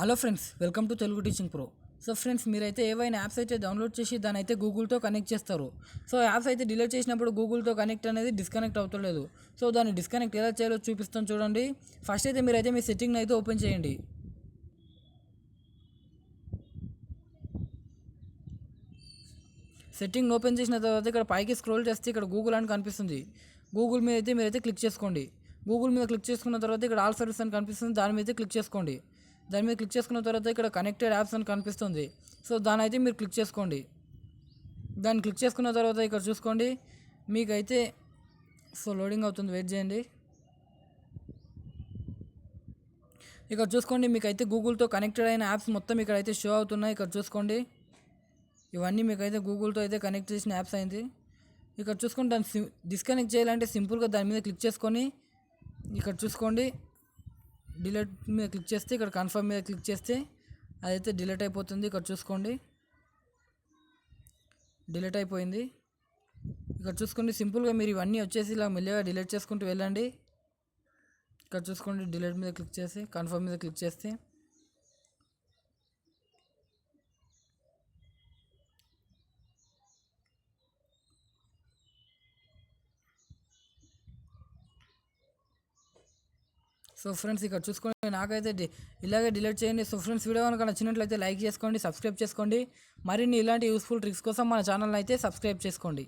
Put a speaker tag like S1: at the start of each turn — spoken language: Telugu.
S1: Hello friends welcome to Telugu teaching pro. So friends మీరైతే ఏవైనా యాప్స్ అయితే డౌన్లోడ్ చేసి దాని అయితే గూగుల్తో కనెక్ట్ చేస్తారు. సో యాప్స్ అయితే డిలీట్ చేసినప్పుడు గూగుల్తో కనెక్ట్ అనేది డిస్కనెక్ట్ అవుతలేదు. సో దాన్ని డిస్కనెక్ట్ ఎలా చేయాలో చూపిస్తాను చూడండి. ఫస్ట్ అయితే మీరైతే మీ సెట్టింగ్ని అయితే ఓపెన్ చేయండి. సెట్టింగ్ ఓపెన్ చేసిన తర్వాత ఇక్కడ పైకి స్క్రోల్ చేస్తే ఇక్కడ గూగుల్ అని కనిపిస్తుంది. గూగుల్ మీద అయితే మీరైతే క్లిక్ చేసుకోండి. గూగుల్ మీద క్లిక్ చేసుకున్న తర్వాత ఇక్కడ ఆల్ సర్వీస్ అని కనిపిస్తుంది. దాని మీద అయితే క్లిక్ చేసుకోండి. దాని మీద క్లిక్ చేసుకున్న తర్వాత ఇక్కడ కనెక్టెడ్ యాప్స్ అని కనిపిస్తుంది. సో దాని అయితే మీరు క్లిక్ చేసుకోండి. దాన్ని క్లిక్ చేసుకున్న తర్వాత ఇక్కడ చూసుకోండి. మీకైతే సో లోడింగ్ అవుతుంది. వెయిట్ చేయండి. ఇక్కడ చూసుకోండి మీకైతే గూగుల్తో కనెక్టెడ్ అయిన యాప్స్ మొత్తం ఇక్కడ అయితే షో అవుతున్నాయి. ఇక్కడ చూసుకోండి. ఇవన్నీ మీకైతే గూగుల్తో అయితే కనెక్ట్ చేసిన యాప్స్ అయింది. ఇక్కడ చూసుకోండి దాన్ని సి డిస్కనెక్ట్ చేయాలంటే సింపుల్గా దాని మీద క్లిక్ చేసుకొని ఇక్కడ చూసుకోండి. డిలీట్ మీద క్లిక్ చేస్తే ఇక్కడ కన్ఫర్మ్ మీద క్లిక్ చేస్తే అదైతే డిలీట్ అయిపోతుంది. ఇక్కడ చూసుకోండి. డిలీట్ అయిపోయింది. ఇక్కడ చూసుకోండి. సింపుల్గా మీరు ఇవన్నీ వచ్చేసి ఇలా మెల్లగా డిలీట్ చేసుకుంటూ వెళ్ళండి. ఇక్కడ చూసుకోండి. డిలీట్ మీద క్లిక్ చేసి కన్ఫర్మ్ మీద క్లిక్ చేస్తే సో ఫ్రెండ్స్ ఇక్కడ చూసుకోండి. నాకైతే ఇలాగే డిలీట్ చేయండి. సో ఫ్రెండ్స్ వీడియో కనుక నచ్చినట్లయితే లైక్ చేసుకోండి సబ్స్క్రైబ్ చేసుకోండి. మరిన్ని ఇలాంటి యూస్ఫుల్ ట్రిక్స్ కోసం మన ఛానల్ అయితే సబ్స్క్రైబ్ చేసుకోండి.